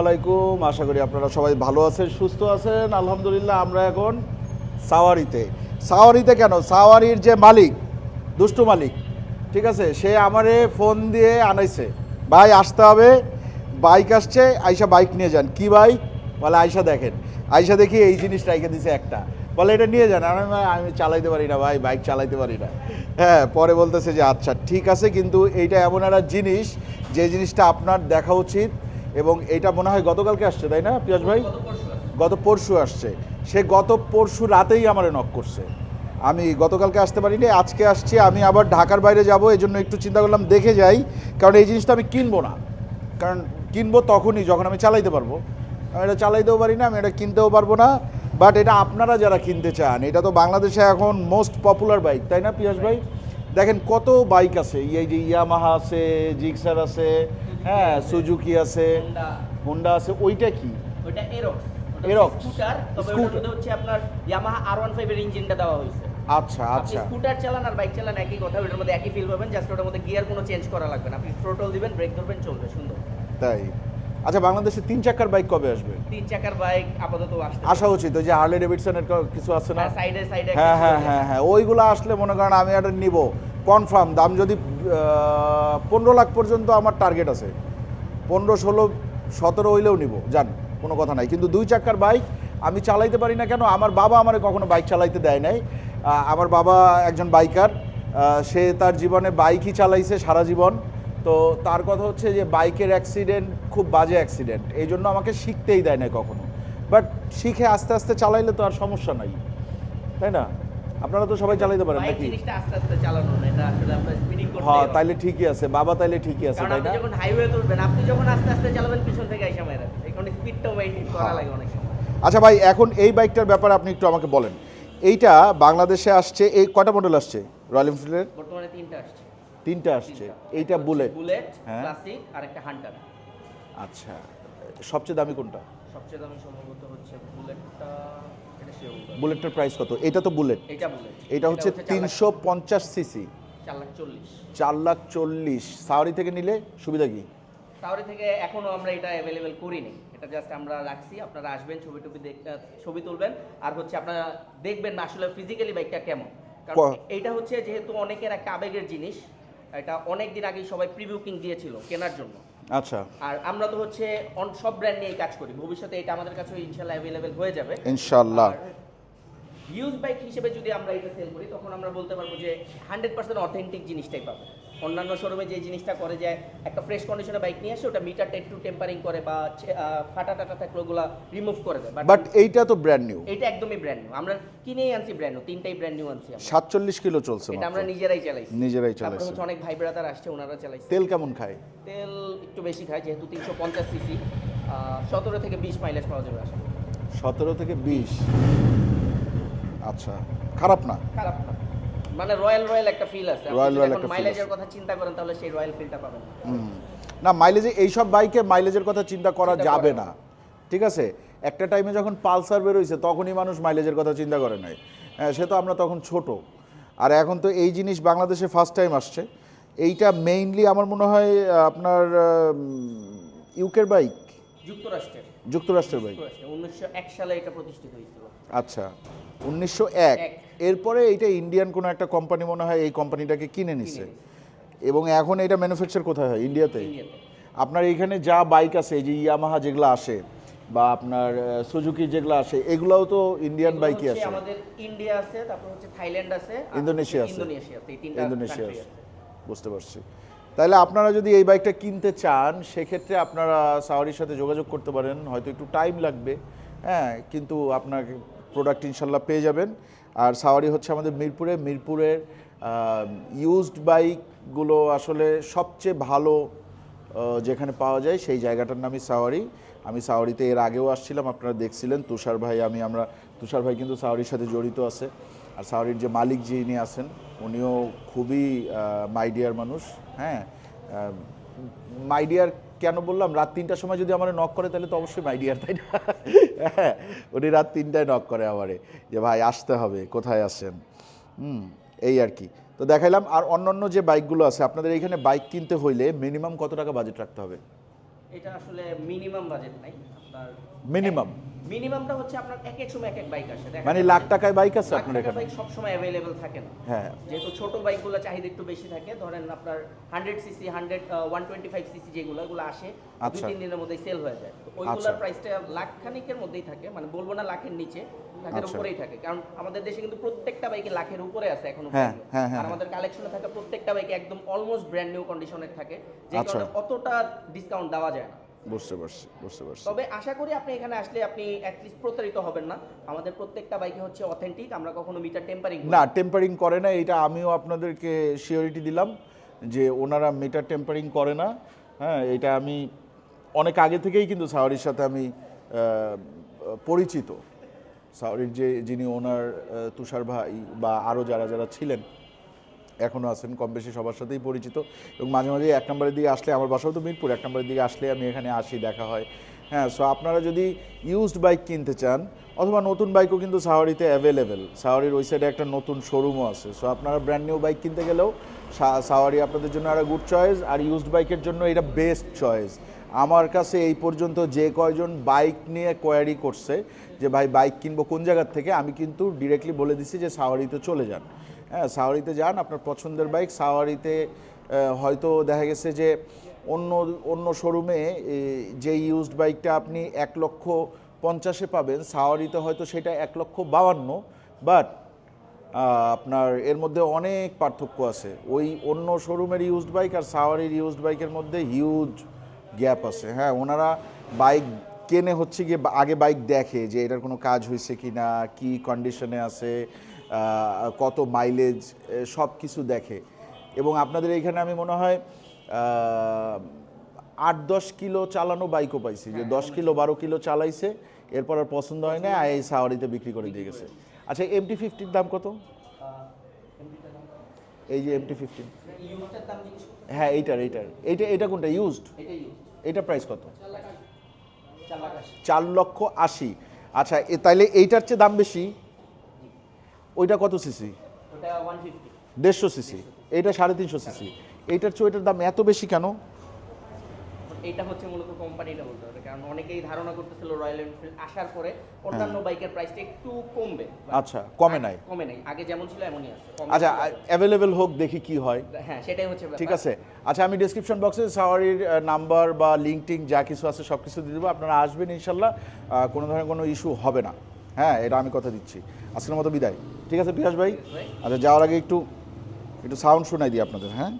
আলাইকুম। আশা করি আপনারা সবাই ভালো আছেন, সুস্থ আছেন। আলহামদুলিল্লাহ, আমরা এখন সাওয়ারিতে। সাওয়ারিতে কেন? সাওয়ারির যে মালিক, দুষ্টু মালিক, ঠিক আছে? সে আমারে ফোন দিয়ে আনাইছে, ভাই, আসতে হবে। বাইক আসছে, আইসা বাইক নিয়ে যান। কি বাইক বলে, আইসা দেখেন। আইসা দেখি এই জিনিসটা রেখে দিছে একটা। বলে, এটা নিয়ে যান। আমি আমি চালাইতে পারি না ভাই, বাইক চালাইতে পারি না। হ্যাঁ পরে বলতেছে যে আচ্ছা ঠিক আছে। কিন্তু এইটা এমন একটা জিনিস, যে জিনিসটা আপনার দেখা উচিত। এবং এটা মনে হয় গতকালকে আসছে তাই না পিয়াস ভাই? গত পরশু আসছে। সে গত পরশু রাতেই আমারে নক করছে। আমি গতকালকে আসতে পারিনি আজকে আসছি আমি আবার ঢাকার বাইরে যাব এই জন্য একটু চিন্তা করলাম দেখে যাই। কারণ এই জিনিসটা আমি কিনবো না। কারণ কিনবো তখনই যখন আমি চালাইতে পারব। আমি এটা চালাইতেও পারি না আমি এটা কিনতেও পারব না। বাট এটা আপনারা যারা কিনতে চান এটা তো বাংলাদেশে এখন মোস্ট পপুলার বাইক তাই না পিয়াস ভাই? দেখেন কত বাইক আছে এই যে ইয়ামাহা আছে জিক্সার আছে হ্যাঁ সুজুকি আছে হোন্ডা আছে ওইটা কি? ওইটা এরক্স Aerox, স্কুটার তবে। মধ্যে হচ্ছে আপনার ইয়ামাহা আর ওয়ান ফাইভের ইঞ্জিনটা দেওয়া হয়েছে। আচ্ছা আচ্ছা। স্কুটার চালান আর বাইক চালান একই কথা ওটার মধ্যে একই ফিল পাবেন জাস্ট ওটার মধ্যে গিয়ার কোনো চেঞ্জ করা লাগবে না। আপনি থ্রোটল দিবেন ব্রেক ধরবেন চলবে সুন্দর। তাই। আচ্ছা বাংলাদেশে তিন চাকার বাইক কবে আসবে? তিন চাকার বাইক আপাতত আসতে আসা উচিত ওই যে হার্লে ডেভিডসনের কিছু আছে না? সাইডে সাইডে হ্যাঁ হ্যাঁ হ্যাঁ হ্যাঁ। ওইগুলো আসলে মনে করেন আমি এটা নিব। কনফার্ম দাম যদি পনেরো লাখ পর্যন্ত আমার টার্গেট আছে। পনেরো, ষোলো, সতেরো হইলেও নিব, জান, কোনো কথা নাই। কিন্তু দুই চাকার বাইক আমি চালাইতে পারি না কেন? আমার বাবা আমার কখনো বাইক চালাইতে দেয় নাই। আমার বাবা একজন বাইকার সে তার জীবনে বাইকই চালাইছে সারা জীবন। তো তার কথা হচ্ছে যে বাইকের অ্যাক্সিডেন্ট খুব বাজে অ্যাক্সিডেন্ট এই জন্য আমাকে শিখতেই দেয় না কখনো। বাট শিখে আস্তে আস্তে চালাইলে তো আর সমস্যা নাই। তাই না? আপনারা তো সবাই চালাইতে পারেন নাকি? জিনিসটা আস্তে আস্তে চালানো এটা আসলে আপনার স্পিডিং করতে হ্যাঁ। তাইলে ঠিকই আছে বাবা তাইলে ঠিকই আছে তাই না? যখন হাইওয়ে তুলবেন আপনি যখন আস্তে আস্তে চালাবেন পিছন থেকে আইসা মেরা এখানে স্পিডটাও মেইনটেইন করা হ্যাঁ। লাগে অনেক সময়। আচ্ছা ভাই এখন এই বাইকটার ব্যাপারে আপনি একটু আমাকে বলেন। এইটা বাংলাদেশে আসছে এই কয়টা মডেল আসছে? রয়্যাল এনফিল্ডের বর্তমানে তিনটা আসছে। তিনটা আসছে। এইটা বুলেট বুলেট। ক্লাসিক আর একটা হান্টার আচ্ছা। সবচেয়ে দামি কোনটা? সবচেয়ে দামি সম্ভবত হচ্ছে বুলেটটা এটা বুলেটটার প্রাইস কত? এটা তো বুলেট। এটা বুলেট। এটা হচ্ছে তিনশো পঞ্চাশ সিসি চার লাখ চল্লিশ। চার লাখ চল্লিশ। সাওয়ারি থেকে নিলে সুবিধা কি? তাহলে থেকে এখনও আমরা এটা অ্যাভেলেবেল করিনি। এটা জাস্ট আমরা রাখছি। আপনারা আসবেন ছবি টবি দেখতে ছবি তুলবেন। আর হচ্ছে আপনারা দেখবেন না আসলে ফিজিক্যালি বাইকটা কেমন। কারণ এইটা হচ্ছে যেহেতু অনেকের একটা আবেগের জিনিস এটা অনেক দিন আগেই সবাই প্রি বুকিং দিয়েছিল কেনার জন্য। আচ্ছা। আর আমরা তো হচ্ছে অন সব ব্র্যান্ড নিয়েই কাজ করি। ভবিষ্যতে এটা আমাদের কাছে ইনশাল্লাহ অ্যাভেলেবেল হয়ে যাবে। ইনশাল্লাহ। ইউজ বাইক হিসেবে যদি আমরা এটা সেল করি তখন আমরা বলতে পারব যে হান্ড্রেড পার্সেন্ট অথেন্টিক জিনিসটাই পাবে। অন্যান্য শোরুমে যে জিনিসটা করে যায় একটা ফ্রেশ কন্ডিশনে বাইক নিয়ে আসে ওটা মিটারটা একটু টেম্পারিং করে বা ফাটা টাটা থাকলে ওগুলো রিমুভ করে দেয়। বাট এইটা তো ব্র্যান্ড নিউ এটা একদমই ব্র্যান্ড নিউ আমরা কিনেই আনছি ব্র্যান্ড নিউ তিনটাই ব্র্যান্ড নিউ আনছি আমরা। সাতচল্লিশ কিলো চলছে এটা আমরা নিজেরাই চালাইছি। নিজেরাই চালাইছে। হচ্ছে অনেক ভাই ব্রাদার আসছে ওনারা চালাইছে। তেল কেমন খায়? তেল একটু বেশি খায় যেহেতু তিনশো পঞ্চাশ সিসি সতেরো থেকে বিশ মাইলেজ পাওয়া যাবে আসলে। সতেরো থেকে বিশ। আচ্ছা খারাপ না? খারাপ না। মানে রয়্যাল রয়্যাল একটা ফিল আছে। Royal royal একটা মাইলেজের কথা চিন্তা করেন তাহলে সেই রয়্যাল ফিলটা পাবেন না। মাইলেজে এইসব বাইকে মাইলেজের কথা চিন্তা করা যাবে না। ঠিক আছে? একটা টাইমে যখন পালসার বেরোইছে তখনই মানুষ মাইলেজের কথা চিন্তা করে নাই হ্যাঁ সে তো আমরা তখন ছোট। আর এখন তো এই জিনিস বাংলাদেশে ফার্স্ট টাইম আসছে। এইটা মেইনলি আমার মনে হয় আপনার ইউকের বাইক যুক্তরাষ্ট্রের। যুক্তরাষ্ট্রের বাইক উনিশশো এক সালে এটা প্রতিষ্ঠিত হয়েছিল। আচ্ছা। উনিশশো এক। এরপরে এইটা ইন্ডিয়ান কোনো একটা কোম্পানি মনে হয় এই কোম্পানিটাকে কিনে নিছে। এবং এখন এটা ম্যানুফ্যাকচার কোথায় হয়? ইন্ডিয়াতে আপনার এখানে যা বাইক আছে এই যে ইয়ামাহা যেগুলো আসে বা আপনার সুজুকি যেগুলো আসে এগুলোও তো ইন্ডিয়ান বাইকই আসে। আমাদের ইন্ডিয়া আছে তারপর হচ্ছে থাইল্যান্ড আছে ইন্দোনেশিয়া আছে। ইন্দোনেশিয়া আছে এই তিনটা ইন্দোনেশিয়া আছে। আছে। বুঝতে পারছি। তাহলে আপনারা যদি এই বাইকটা কিনতে চান সেক্ষেত্রে আপনারা সাওয়ারির সাথে যোগাযোগ করতে পারেন। হয়তো একটু টাইম লাগবে হ্যাঁ কিন্তু আপনার প্রোডাক্ট ইনশাল্লাহ পেয়ে যাবেন। আর সাওয়ারি হচ্ছে আমাদের মিরপুরে। মিরপুরের ইউজড বাইকগুলো আসলে সবচেয়ে ভালো যেখানে পাওয়া যায় সেই জায়গাটার নামই সাওয়ারি। আমি সাওয়ারিতে এর আগেও আসছিলাম, আপনারা দেখছিলেন। তুষার ভাই, আমি, আমরা, তুষার ভাই কিন্তু সাওয়ারির সাথে জড়িত আছে। আর সাওয়ারির যে মালিক যিনি আছেন, উনিও খুবই মাইডিয়ার মানুষ হ্যাঁ? মাইডিয়ার কেন বললাম? রাত তিনটার সময় যদি আমার নক করে, তাহলে তো অবশ্যই মাইডিয়ার তাই না? হ্যাঁ উনি রাত তিনটায় নক করে আমারে, যে ভাই আসতে হবে, কোথায় আসেন হুম, এই আর কি। তো দেখাইলাম, আর অন্যান্য যে বাইকগুলো আছে, আপনাদের এখানে বাইক কিনতে হইলে মিনিমাম কত টাকা বাজেট রাখতে হবে? এটা আসলে মিনিমাম বাজেট নাই আপনার Minimum? মিনিমামটা হচ্ছে আপনার এক এক সময় এক এক বাইক আসে মানে লাখ টাকায় বাইক আছে আপনার এখানে বাইক সবসময় অ্যাভেলেবেল থাকে না হ্যাঁ যেহেতু ছোট বাইকগুলো চাহিদা একটু বেশি থাকে ধরেন আপনার hundred CC hundred one twenty five CC যেগুলো এগুলো আসে দুই আচ্ছা। তিন দিনের মধ্যেই সেল হয়ে যায় আচ্ছা। ওইগুলোর প্রাইসটা লাখ খানিকের মধ্যেই থাকে মানে বলব না লাখের নিচে লাখের আচ্ছা। উপরেই থাকে কারণ আমাদের দেশে কিন্তু প্রত্যেকটা বাইকে লাখের উপরে আছে এখনও হ্যাঁ। হ্যাঁ, হ্যাঁ, আর আমাদের কালেকশনে থাকা প্রত্যেকটা বাইকে একদম অলমোস্ট ব্র্যান্ড নিউ কন্ডিশনের থাকে যে আচ্ছা। কারণে অতটা ডিসকাউন্ট দেওয়া যায় না বুঝতে পারছি বুঝতে পারছি। তবে আশা করি আপনি এখানে আসলে আপনি অ্যাটলিস্ট প্রতারিত হবেন না। আমাদের প্রত্যেকটা বাইকে হচ্ছে অথেন্টিক আমরা কখনো মিটার টেম্পারিং না টেম্পারিং করে না এটা আমিও আপনাদেরকে শিওরিটি দিলাম যে ওনারা মিটার টেম্পারিং করে না। হ্যাঁ এটা আমি অনেক আগে থেকেই কিন্তু সাওয়ারির সাথে আমি পরিচিত। সাওয়ারির যে যিনি ওনার তুষার ভাই বা আরও যারা যারা ছিলেন এখনও আছেন, কম বেশি সবার সাথেই পরিচিত। এবং মাঝে মাঝে এক নম্বরের দিকে আসলে আমার বাসাও তো মিরপুর, এক নম্বরের দিকে আসলে আমি এখানে আসি, দেখা হয়। হ্যাঁ সো আপনারা যদি ইউজড বাইক কিনতে চান, অথবা নতুন বাইকও কিন্তু সাওয়ারিতে অ্যাভেলেবেল সাওয়ারির ওই সাইডে একটা নতুন শোরুমও আছে। সো আপনারা ব্র্যান্ড নিউ বাইক কিনতে গেলেও সাওয়ারি আপনাদের জন্য একটা গুড চয়েস আর ইউজড বাইকের জন্য এটা বেস্ট চয়েস আমার কাছে এই পর্যন্ত যে কয়জন বাইক নিয়ে কোয়ারি করছে, যে ভাই বাইক কিনবো কোন জায়গার থেকে, আমি কিন্তু ডিরেক্টলি বলে দিছি যে সাওয়ারিতে চলে যান। হ্যাঁ সাওয়ারিতে যান, আপনার পছন্দের বাইক। সাওয়ারিতে হয়তো দেখা গেছে যে অন্য অন্য শোরুমে যে ইউজড বাইকটা আপনি এক লক্ষ পঞ্চাশে পাবেন, সাওয়ারিতে হয়তো সেটা এক লক্ষ বাউান্ন বাট আপনার এর মধ্যে অনেক পার্থক্য আছে। ওই অন্য শোরুমের ইউজড বাইক আর সাওয়ারির ইউজড বাইকের মধ্যে হিউজ গ্যাপ আছে। হ্যাঁ ওনারা বাইক কেনে হচ্ছে গিয়ে আগে বাইক দেখে যে এটার কোনো কাজ হয়েছে কি না কী কন্ডিশনে আছে কত মাইলেজ সব কিছু দেখে। এবং আপনাদের এইখানে আমি মনে হয় আট দশ কিলো চালানো বাইকও পাইছি যে দশ কিলো বারো কিলো চালাইছে এরপর আর পছন্দ হয় না এই সাওয়ারিতে বিক্রি করে দিয়ে গেছে। আচ্ছা এমটি ফিফটির দাম কত? এই যে এমটি ফিফটিন দাম জিজ্ঞেস করতে হ্যাঁ এইটার এইটার। এইটা এটা কোনটা? ইউজড এটা প্রাইস কত? চার লক্ষ আশি। আচ্ছা এ তাইলে এইটার চেয়ে দাম বেশি? ওইটা কত সিসি? দেড়শো সিসি। এইটা সাড়ে তিনশো সিসি। এইটার চেয়ে ওইটার দাম এত বেশি কেন? এইটা হচ্ছে মূলত কোম্পানিটা বলতে হবে কারণ অনেকেই ধারণা করতেছিল রয়্যাল এনফিল্ড আসার পরে অন্যান্য বাইকের প্রাইসটা একটু কমবে। আচ্ছা কমে নাই? কমে নাই আগে যেমন ছিল এমনই আছে আচ্ছা অ্যাভেলেবেল হোক দেখি কি হয়। হ্যাঁ সেটাই হচ্ছে ঠিক আছে। আচ্ছা আমি ডিসক্রিপশন বক্সে সাওয়ারির নাম্বার বা লিঙ্ক টিঙ্ক যা কিছু আছে সব কিছু দিয়ে দেবো। আপনারা আসবেন ইনশাল্লাহ কোনো ধরনের কোনো ইস্যু হবে না। হ্যাঁ এটা আমি কথা দিচ্ছি। আজকের মতো বিদায়। ঠিক আছে পিয়াস ভাই? আচ্ছা যাওয়ার আগে একটু একটু সাউন্ড শোনাই দিই আপনাদের হ্যাঁ?